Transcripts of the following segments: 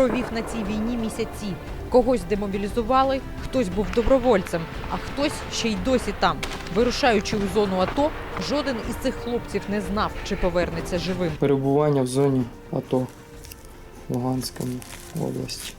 провів на цій війні місяці. Когось демобілізували, хтось був добровольцем, а хтось ще й досі там. Вирушаючи у зону АТО, жоден із цих хлопців не знав, чи повернеться живим. перебування в зоні АТО Луганської області.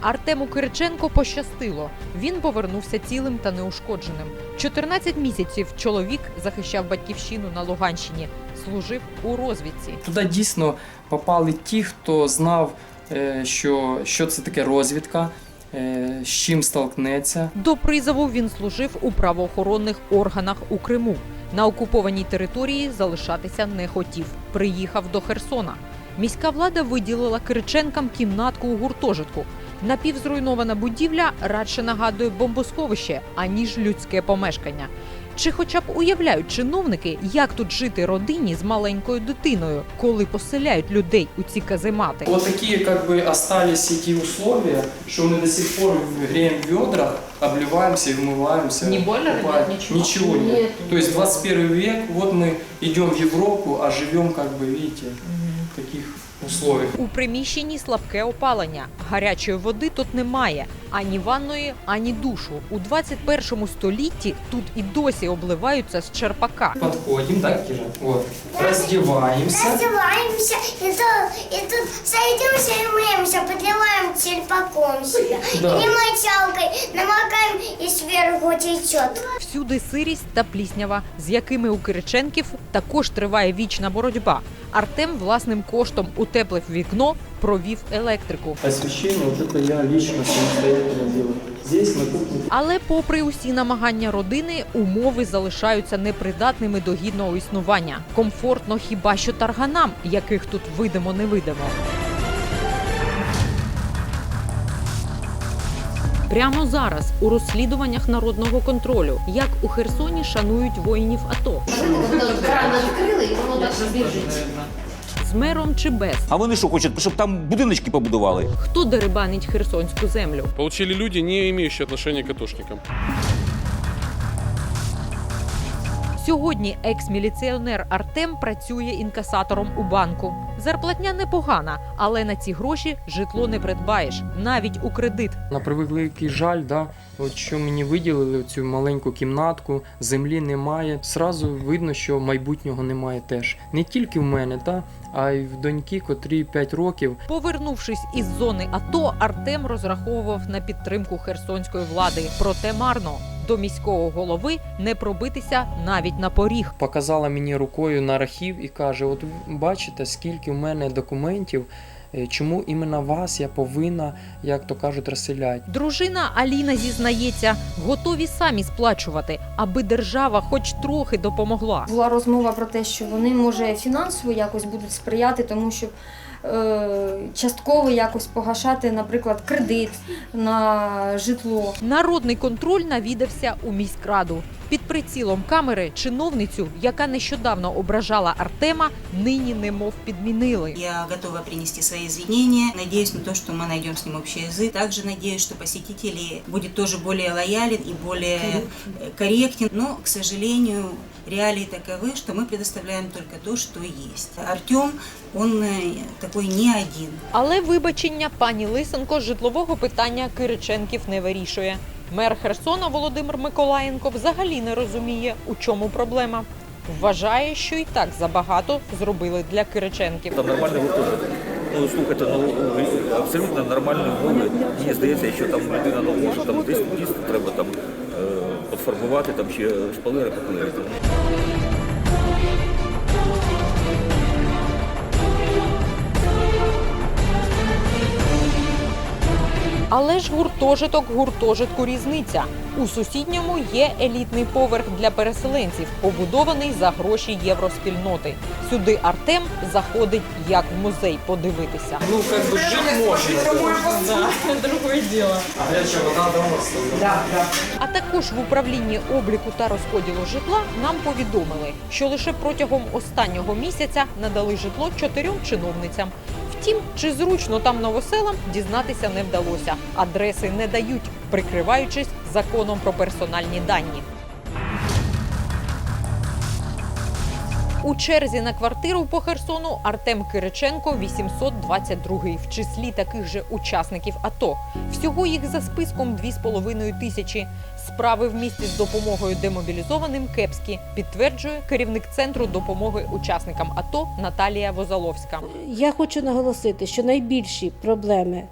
Артему Кириченко пощастило. Він повернувся цілим та неушкодженим. 14 місяців чоловік захищав батьківщину на Луганщині, служив у розвідці. Туди дійсно попали ті, хто знав, е, що, що це таке розвідка, е, з чим столкнеться. До призову він служив у правоохоронних органах у Криму. На окупованій території залишатися не хотів. Приїхав до Херсона. Міська влада виділила Кириченкам кімнатку у гуртожитку. Напівзруйнована будівля радше нагадує бомбосховище, аніж людське помешкання. Чи хоча б уявляють чиновники, як тут жити родині з маленькою дитиною, коли поселяють людей у ці каземати? Вот такие как бы остались эти условия, что мы до сих пор греем в ведрах, обливаемся и вмываемся. Не больно, ребят, купаем. ничего? Ничего нет. То есть 21 век, вот мы идем в Европу, а живем, как бы, видите, в таких условиях. У приміщенні слабке опалення. Гарячої води тут немає ані ванної, ані душу. У 21 столітті тут і досі обливаються з черпака. Подходим, так, Кира? Вот. Раздеваемся. Раздеваемся и, то- тут сойдемся и мыемся, подливаем черпаком себя. Да. Или мочалкой намокаем и сверху течет. Всюди сирість та пліснява, з якими у Кириченків також триває вічна боротьба. Артем власним коштом утеплив вікно, провів електрику. Освещение, вот это я лично самостоятельно делаю. Здесь на кухне Але, попри усі намагання родини, умови залишаються непридатними до гідного існування. Комфортно хіба що тарганам, яких тут видимо не видимо. Прямо зараз у розслідуваннях народного контролю, як у Херсоні шанують воїнів АТО Кран відкрили і воно так біжить. З мером чи без. А вони що хочуть, щоб там будиночки побудували? Хто дерибанить херсонську землю? Получили люди, не имеющие отношения к атошникам. Сьогодні екс-міліціонер Артем працює інкасатором у банку. Зарплатня непогана, але на ці гроші житло не придбаєш, навіть у кредит. На превеликий жаль, да, от що мені виділили цю маленьку кімнатку, землі немає. Сразу видно, що майбутнього немає теж. Не тільки в мене, та, а й в доньки, котрій 5 років. Повернувшись із зони АТО, Артем розраховував на підтримку херсонської влади. Проте марно до міського голови не пробитися навіть на поріг. Показала мені рукою на архів і каже: От бачите, скільки в мене документів, е, чому іменно вас я повинна, як то кажуть, розселяти. Дружина Аліна зізнається, готові самі сплачувати, аби держава хоч трохи допомогла. Була розмова про те, що вони може фінансово якось будуть сприяти, тому що частково якось погашати, наприклад, кредит на житло. Народний контроль навідався у міськраду. Під прицілом камери чиновницю, яка нещодавно ображала Артема, нині немов підмінили. Я готова принести свои извинения. Надеюсь на то, что мы найдем с ним общий язык. Также надеюсь, что посетитель будет тоже более лоялен и более э, корректен. Но, к сожалению, реалии таковы, что мы предоставляем только то, что есть. Артем, он э, такой не один. Але вибачення пані Лисенко з житлового питання Кириченків не вирішує. Мер Херсона Володимир Миколаєнко взагалі не розуміє, у чому проблема. Вважає, що і так забагато зробили для Кириченків. Там нормальний гуртожиток. Ну, слухайте, ну абсолютно нормальні умови. Мені здається, що там людина ну, може там десь пофарбувати, там ще шпалери поклеїти. Але ж гуртожиток гуртожитку різниця. У сусідньому є елітний поверх для переселенців, побудований за гроші євроспільноти. Сюди Артем заходить як в музей подивитися. Ну, как бы жить можно. Другое діло. А горячая вода дома. А також в управлінні обліку та розподілу житла нам повідомили, що лише протягом останнього місяця надали житло чотирьом чиновницям. Втім, чи зручно там новоселам дізнатися не вдалося. Адреси не дають, прикриваючись законом про персональні дані. У черзі на квартиру по Херсону Артем Кириченко 822 в числі таких же учасників АТО. Всього їх за списком 2,5 тисячі. Справи в місті з допомогою демобілізованим кепські, підтверджує керівник центру допомоги учасникам АТО Наталія Возаловська. Я хочу наголосити, що найбільші проблеми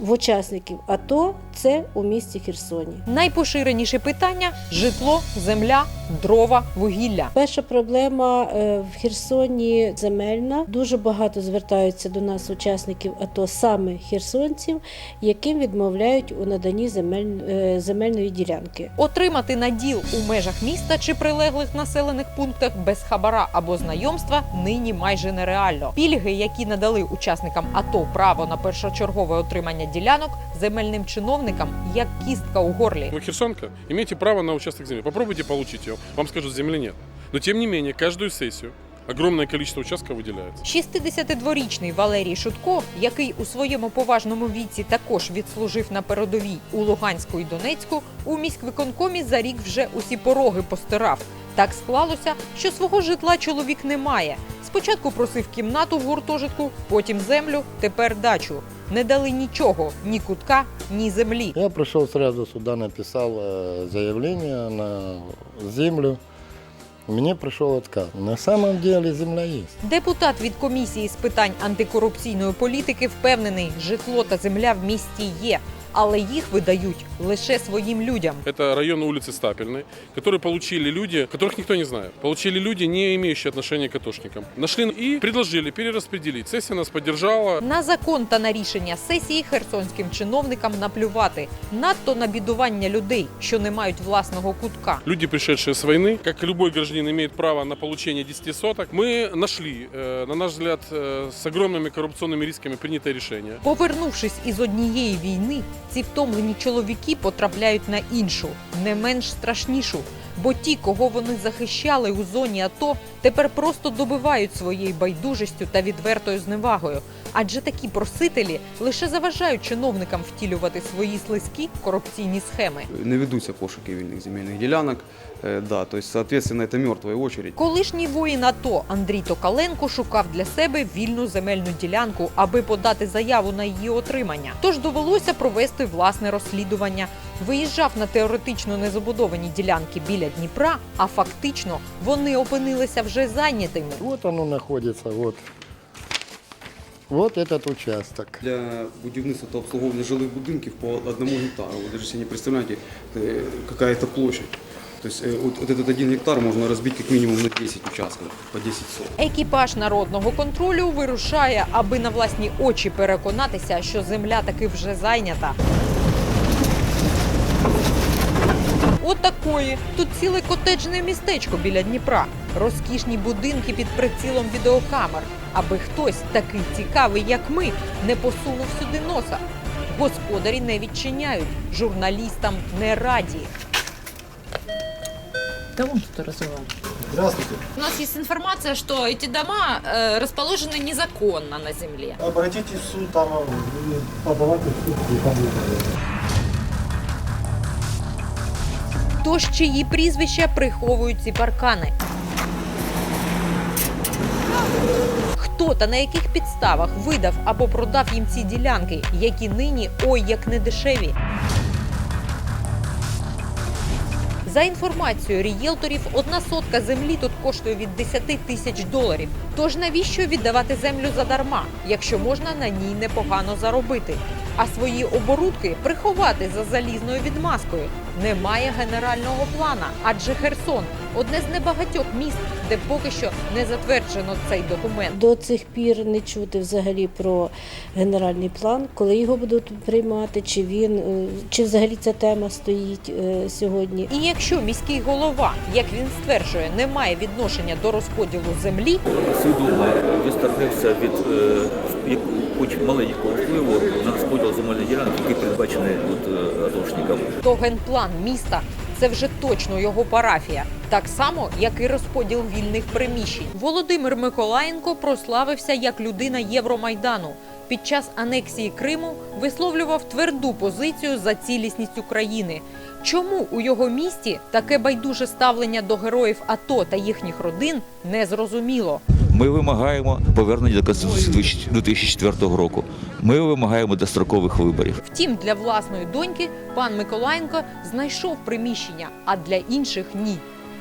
в учасників АТО це у місті Херсоні. Найпоширеніші питання житло, земля, дрова, вугілля. Перша проблема е, в Херсоні земельна. Дуже багато звертаються до нас учасників АТО саме херсонців, яким відмовляють у наданні земель, е, земельної ділянки. Отримати наділ у межах міста чи прилеглих населених пунктах без хабара або знайомства нині майже нереально. Пільги, які надали учасникам АТО право на першочергове отримання ділянок, земельним чиновникам як кістка у горлі. Вы херсонка, имеете право на участок земли. Попробуйте получить ее. Вам скажуть, земли нет. Но тем не менее, каждую сессию огромное количество участков выделяется. 62-річний Валерій Шутко, який у своєму поважному віці також відслужив на передовій у Луганську і Донецьку, у міськвиконкомі за рік вже усі пороги постирав. Так склалося, що свого житла чоловік не має. Спочатку просив кімнату в гуртожитку, потім землю, тепер дачу. Не дали нічого, ні кутка, ні землі. Я пришел сразу сюда, написал э, заявление на землю. Мне прийшов отказ. На самом деле земля є. Депутат від комісії з питань антикорупційної політики впевнений, житло та земля в місті є, але їх видають лише своїм людям. Это район улицы Стапельной, который получили люди, которых никто не знает. Получили люди, не имеющие отношения к атошникам. Нашли и предложили перераспределить. Сессия нас поддержала. На закон та на рішення сесії херсонським чиновникам наплювати надто на бідування людей, що не мають власного кутка. Люди, пришедшие с войны, как и любой гражданин имеет право на получение 10 соток, мы нашли, э, на наш взгляд, э, с огромными коррупционными рисками принятое решение. Повернувшись із однієї війни, ці втомлені чоловіки потрапляють на іншу, не менш страшнішу. Бо ті, кого вони захищали у зоні АТО, тепер просто добивають своєю байдужістю та відвертою зневагою. Адже такі просителі лише заважають чиновникам втілювати свої слизькі корупційні схеми. не ведутся пошуки вільних земельних ділянок. Э, Да, то есть, соответственно, это мертвая очередь. Колишній воїн АТО Андрій Токаленко шукав для себе вільну земельну ділянку, аби подати заяву на її отримання. Тож довелося провести власне розслідування. Виїжджав на теоретично незабудовані ділянки біля Дніпра, а фактично вони опинилися вже зайнятими. Вот оно находится, вот. Вот этот участок. Для будівництва та обслуговування жилих будинків по одному гектару. Вы даже себе не представляете, э, какая это площадь. То есть э, вот, вот этот один гектар можно разбить как минимум на 10 участков, по 10 сот. Екіпаж народного контролю вирушає, аби на власні очі переконатися, що земля таки вже зайнята. Отакої. Тут ціле котеджне містечко біля Дніпра. Розкішні будинки під прицілом відеокамер. Аби хтось такий цікавий, як ми, не посунув сюди носа. Господарі не відчиняють, журналістам не раді. Да он тут разговаривает. У нас есть информация, что эти дома э, расположены незаконно на земле. Обратитесь в суд, там подавайте в суд, и там Тож чиї прізвища приховують ці паркани? Хто та на яких підставах видав або продав їм ці ділянки, які нині ой як недешеві? За інформацією рієлторів, одна сотка землі тут коштує від 10 тисяч доларів. Тож навіщо віддавати землю задарма, якщо можна на ній непогано заробити? А свої оборудки приховати за залізною відмазкою. Немає генерального плана, адже Херсон одне з небагатьох міст, де поки що не затверджено цей документ. До цих пір не чути взагалі про генеральний план, коли його будуть приймати, чи він е, чи взагалі ця тема стоїть е, сьогодні. І якщо міський голова, як він стверджує, не має відношення до розподілу землі, Свідомо відсторонився від е, маленького впливу на розподіл земельних ділянок, які передбачені е, атошникам. то генплан міста це вже точно його парафія, так само як і розподіл вільних приміщень. Володимир Миколаєнко прославився як людина Євромайдану. Під час анексії Криму висловлював тверду позицію за цілісність України. Чому у його місті таке байдуже ставлення до героїв АТО та їхніх родин не зрозуміло. Ми вимагаємо повернення до Конституції 2004 року. Ми вимагаємо дострокових виборів. Втім, для власної доньки пан Миколаєнко знайшов приміщення, а для інших ні.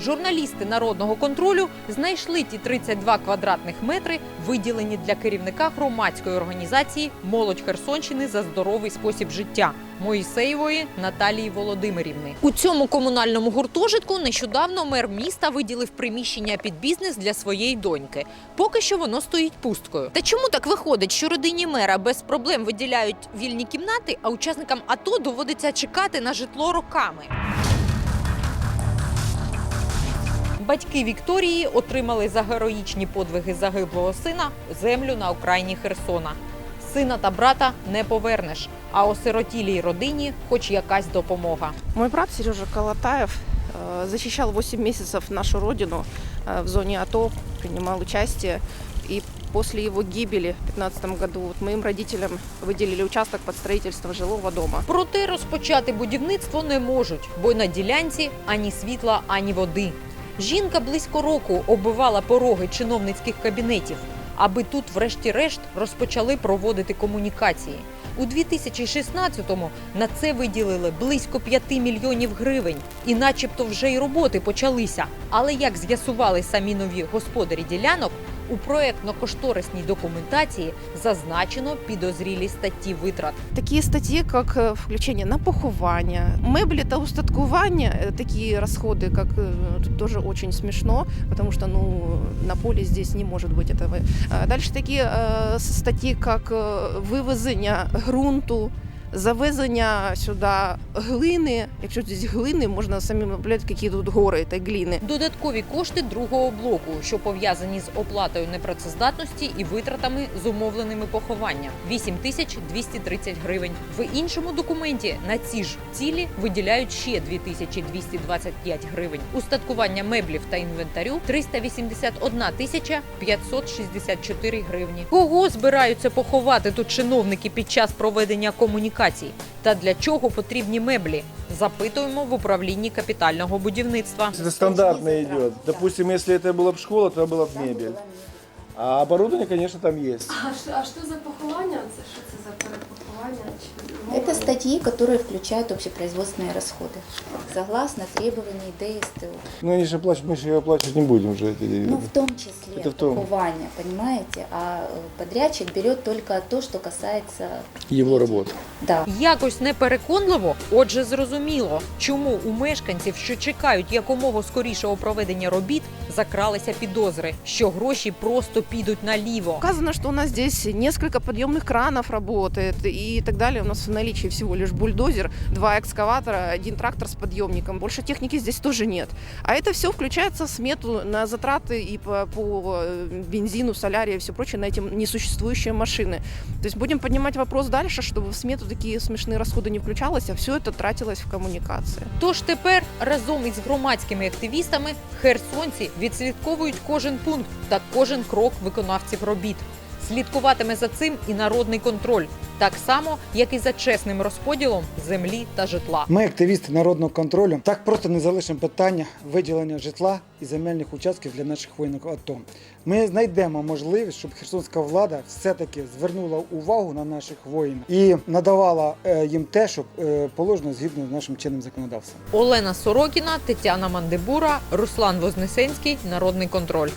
Журналісти народного контролю знайшли ті 32 квадратних метри, виділені для керівника громадської організації Молодь Херсонщини за здоровий спосіб життя Моїсеєвої Наталії Володимирівни. У цьому комунальному гуртожитку нещодавно мер міста виділив приміщення під бізнес для своєї доньки. Поки що воно стоїть пусткою. Та чому так виходить, що родині мера без проблем виділяють вільні кімнати, а учасникам АТО доводиться чекати на житло роками? Батьки Вікторії отримали за героїчні подвиги загиблого сина землю на окраїні Херсона. Сина та брата не повернеш, а осиротілій родині хоч якась допомога. Мой брат Сережа Колотаев э, защищал 8 месяцев нашу родину э, в зоне АТО, принимал участие. И после его гибели в 2015 году вот моим родителям выделили участок под строительство жилого дома. Проте розпочати будівництво не можуть, бо на ділянці ані світла, ані води. Жінка близько року оббивала пороги чиновницьких кабінетів, аби тут, врешті-решт, розпочали проводити комунікації. У 2016-му на це виділили близько 5 мільйонів гривень, і начебто вже й роботи почалися. Але як з'ясували самі нові господарі ділянок, у проектно-кошторисній документації зазначено підозрілі статті витрат. Такие статьи, как э, включение на поховання, меблі та устаткування, э, такие расходы, как э, тут тоже очень смешно, потому что ну, на поле здесь не может быть этого. А Дальше такие э, с- статьи, как э, вивезення ґрунту, завезення сюди глини. Якщо здесь глини, можна самі уявляти, які тут гори та глини. Додаткові кошти другого блоку, що пов'язані з оплатою непрацездатності і витратами зумовленими поховання 8 тисяч 230 гривень. В іншому документі на ці ж цілі виділяють ще 2 тисячі 225 гривень. Устаткування меблів та інвентарю 381 тисяча 564 гривні. Кого збираються поховати тут чиновники під час проведення комунікацій? Та для чого потрібні меблі? Запитуємо в управлінні капітального будівництва. Это стандартно идет. Допустим, если это была бы школа, то была бы мебель. А оборудование, конечно, там есть. А що, а що за поховання? Це що це за перепоховання? Чи Это статьи, которые включают общепроизводственные расходы, согласно требований ДСТУ. Ну, они же оплачивают, мы же ее оплачивать не будем уже. эти- Ну, в том числе Это в том. похования, понимаете? А э, подрядчик берет только то, что касается... Его работа. Да. Якось непереконливо, отже, зрозуміло, чому у мешканців, що чекають якомога скорішого проведення робіт, закралися підозри, що гроші просто підуть наліво. Указано, что у нас здесь несколько подъемных кранов работает и так далее. У нас в наличии всего лишь бульдозер, два экскаватора, один трактор с подъемником. Больше техники здесь тоже нет. А это все включается в смету на затраты и по, по э, бензину, солярии и все прочее на эти несуществующие машины. То есть будем поднимать вопрос дальше, чтобы в смету такие смешные расходы не включалось, а все это тратилось в коммуникации. Тож тепер разом із громадськими активістами херсонці відслідковують кожен пункт та кожен крок виконавців робіт. Слідкуватиме за цим і народний контроль, так само як і за чесним розподілом землі та житла. Ми, активісти народного контролю, так просто не залишимо питання виділення житла і земельних участків для наших воїнів АТО. Ми знайдемо можливість, щоб херсонська влада все-таки звернула увагу на наших воїнів і надавала е, їм те, що е, положено згідно з нашим чинним законодавством. Олена Сорокіна, Тетяна Мандибура, Руслан Вознесенський. Народний контроль.